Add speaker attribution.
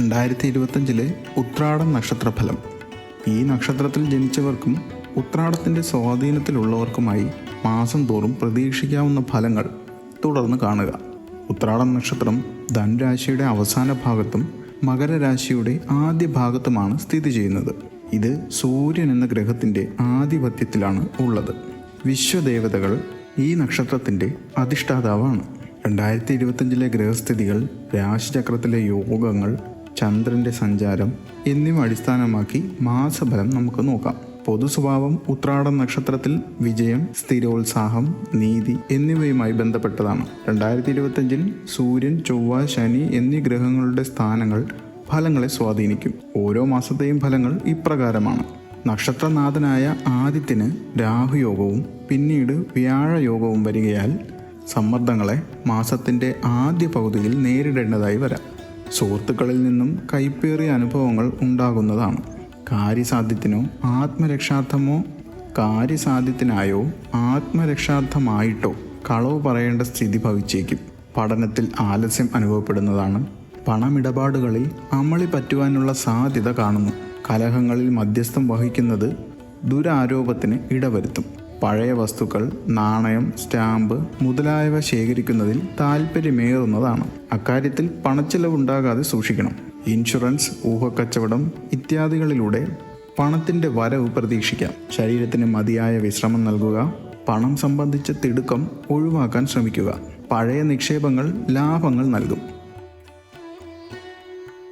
Speaker 1: രണ്ടായിരത്തി ഇരുപത്തഞ്ചിലെ ഉത്രാടം നക്ഷത്രഫലം. ഈ നക്ഷത്രത്തിൽ ജനിച്ചവർക്കും ഉത്രാടത്തിന്റെ സ്വാധീനത്തിലുള്ളവർക്കുമായി മാസം തോറും പ്രതീക്ഷിക്കാവുന്ന ഫലങ്ങൾ തുടർന്ന് കാണുക. ഉത്രാടം നക്ഷത്രം ധനുരാശിയുടെ അവസാന ഭാഗത്തും മകരരാശിയുടെ ആദ്യ ഭാഗത്തുമാണ് സ്ഥിതി ചെയ്യുന്നത്. ഇത് സൂര്യൻ എന്ന ഗ്രഹത്തിന്റെ ആധിപത്യത്തിലാണ് ഉള്ളത്. വിശ്വദേവതകൾ ഈ നക്ഷത്രത്തിന്റെ അധിഷ്ഠാതാവാണ്. രണ്ടായിരത്തി ഇരുപത്തഞ്ചിലെ ഗ്രഹസ്ഥിതികൾ രാശിചക്രത്തിലെ യോഗങ്ങൾ ചന്ദ്രന്റെ സഞ്ചാരം എന്നിവ അടിസ്ഥാനമാക്കി മാസഫലം നമുക്ക് നോക്കാം. പൊതു സ്വഭാവം ഉത്രാടം നക്ഷത്രത്തിൽ വിജയം സ്ഥിരോത്സാഹം നീതി എന്നിവയുമായി ബന്ധപ്പെട്ടതാണ്. രണ്ടായിരത്തി ഇരുപത്തഞ്ചിൽ സൂര്യൻ ചൊവ്വ ശനി എന്നീ ഗ്രഹങ്ങളുടെ സ്ഥാനങ്ങൾ ഫലങ്ങളെ സ്വാധീനിക്കും. ഓരോ മാസത്തെയും ഫലങ്ങൾ ഇപ്രകാരമാണ്. നക്ഷത്രനാഥനായ ആദിത്യന് രാഹുയോഗവും പിന്നീട് വ്യാഴയോഗവും വരികയാൽ സമ്മർദ്ദങ്ങളെ മാസത്തിന്റെ ആദ്യ പകുതിയിൽ നേരിടേണ്ടതായി വരാം. സുഹൃത്തുക്കളിൽ നിന്നും കൈപ്പേറിയ അനുഭവങ്ങൾ ഉണ്ടാകുന്നതാണ്. കാര്യസാധ്യത്തിനോ ആത്മരക്ഷാർത്ഥമോ കാര്യസാധ്യത്തിനായോ ആത്മരക്ഷാർത്ഥമായിട്ടോ കളവ് പറയേണ്ട സ്ഥിതി ഭവിച്ചേക്കും. പഠനത്തിൽ ആലസ്യം അനുഭവപ്പെടുന്നതാണ്. പണമിടപാടുകളിൽ അമളി പറ്റുവാനുള്ള സാധ്യത കാണുന്നു. കലഹങ്ങളിൽ മധ്യസ്ഥം വഹിക്കുന്നത് ദുരാരോപത്തിന് ഇടവരുത്തും. പഴയ വസ്തുക്കൾ നാണയം സ്റ്റാമ്പ് മുതലായവ ശേഖരിക്കുന്നതിൽ താല്പര്യമേറുന്നതാണ് അക്കാര്യത്തിൽ പണച്ചെലവുണ്ടാകാതെ സൂക്ഷിക്കണം. ഇൻഷുറൻസ് ഊഹക്കച്ചവടം ഇത്യാദികളിലൂടെ പണത്തിന്റെ വരവ് പ്രതീക്ഷിക്കാം. ശരീരത്തിന് മതിയായ വിശ്രമം നൽകുക പണം സംബന്ധിച്ച തിടുക്കം ഒഴിവാക്കാൻ ശ്രമിക്കുക. പഴയ നിക്ഷേപങ്ങൾ ലാഭങ്ങൾ നൽകും.